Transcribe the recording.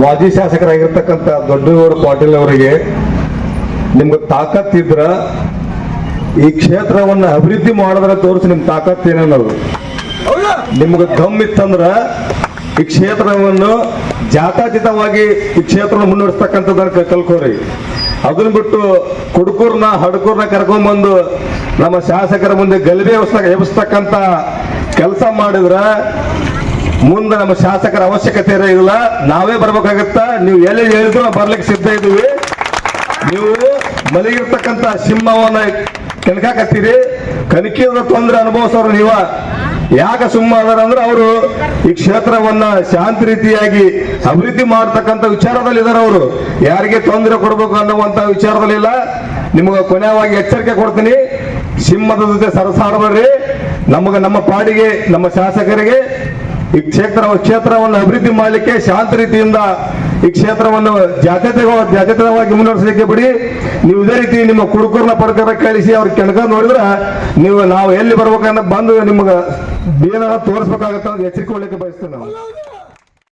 ಮಾಜಿ ಶಾಸಕರಾಗಿರ್ತಕ್ಕಂಥ ದೊಡ್ಡಗೌಡ ಪಾಟೀಲ್ ಅವರಿಗೆ ನಿಮ್ಗೆ ತಾಕತ್ತಿದ್ರ ಈ ಕ್ಷೇತ್ರವನ್ನ ಅಭಿವೃದ್ಧಿ ಮಾಡಿದ್ರೆ ತೋರಿಸಿ ನಿಮ್ ತಾಕತ್ ಏನೇನದು ನಿಮ್ಗೆ ದಮ್ ಇತ್ತಂದ್ರ ಈ ಕ್ಷೇತ್ರವನ್ನು ಜಾತಾತೀತವಾಗಿ ಈ ಕ್ಷೇತ್ರ ಮುನ್ನಡೆಸ್ತಕ್ಕಂಥದ್ದನ್ನ ಕಲ್ಕೋರಿ. ಅದನ್ನ ಬಿಟ್ಟು ಕುಡ್ಕೂರ್ನ ಹಡ್ಕೂರ್ನ ಕರ್ಕೊಂಡ್ಬಂದು ನಮ್ಮ ಶಾಸಕರ ಮುಂದೆ ಗಲಭೆ ಎಬ್ಸ್ತ ಎಬ್ಸ್ತಕ್ಕಂಥ ಕೆಲಸ ಮಾಡಿದ್ರ ಮುಂದೆ ನಮ್ಮ ಶಾಸಕರ ಅವಶ್ಯಕತೆ ಇಲ್ಲ ನಾವೇ ಬರ್ಬೇಕಾಗತ್ತ? ನೀವು ಎಲ್ಲಿ ಹೇಳಿದ್ರು ನಾವು ಬರ್ಲಿಕ್ಕೆ ಸಿದ್ಧ ಇದ್ದೀವಿ. ನೀವು ಮಲಗಿರ್ತಕ್ಕಂಥ ಸಿಂಹವನ್ನ ಕೆಣಕಾಕತ್ತೀರಿ ಕನಕಿದ ತೊಂದರೆ ಅನುಭವಿಸೋರು ನೀವ. ಯಾಕ ಸುಮ್ಮ ಅದಾರ ಅಂದ್ರೆ ಅವರು ಈ ಕ್ಷೇತ್ರವನ್ನ ಶಾಂತಿ ರೀತಿಯಾಗಿ ಅಭಿವೃದ್ಧಿ ಮಾಡ್ತಕ್ಕಂಥ ವಿಚಾರದಲ್ಲಿ ಇದಾರೆ ಅವರು. ಯಾರಿಗೆ ತೊಂದರೆ ಕೊಡಬೇಕು ಅನ್ನುವಂತ ವಿಚಾರದಲ್ಲಿಲ್ಲ ನಿಮಗೆ ಕೊನೆಯವಾಗಿ ಎಚ್ಚರಿಕೆ ಕೊಡ್ತೀನಿ. ಸಿಂಹದ ಜೊತೆ ಸರಸಾಡಬೇಡ್ರಿ. ನಮಗೆ ನಮ್ಮ ಪಾಡಿಗೆ, ನಮ್ಮ ಶಾಸಕರಿಗೆ ಈ ಕ್ಷೇತ್ರ ಕ್ಷೇತ್ರವನ್ನು ಅಭಿವೃದ್ಧಿ ಮಾಡಲಿಕ್ಕೆ ಶಾಂತ ರೀತಿಯಿಂದ ಈ ಕ್ಷೇತ್ರವನ್ನು ಜಾತ್ಯತೆ ಜಾತ್ಯತವಾಗಿ ಮುನ್ನಡೆಸಲಿಕ್ಕೆ ಬಿಡಿ. ನೀವು ಇದೇ ರೀತಿ ನಿಮ್ಮ ಕುಡುಕರನ್ನ ಪಡ್ಕರ ಕಳಿಸಿ ಅವ್ರ ಕೆಣಕ ನೋಡಿದ್ರೆ ನೀವು ನಾವು ಎಲ್ಲಿ ಬರ್ಬೇಕನ್ನ ಬಂದು ನಿಮ್ಗೆ ಏನಾರ ತೋರಿಸ್ಬೇಕಾಗತ್ತ ಎಚ್ಚರಿಕೊಳ್ಳಿಕ್ಕೆ ಬಯಸ್ತೇವೆ ನಾವು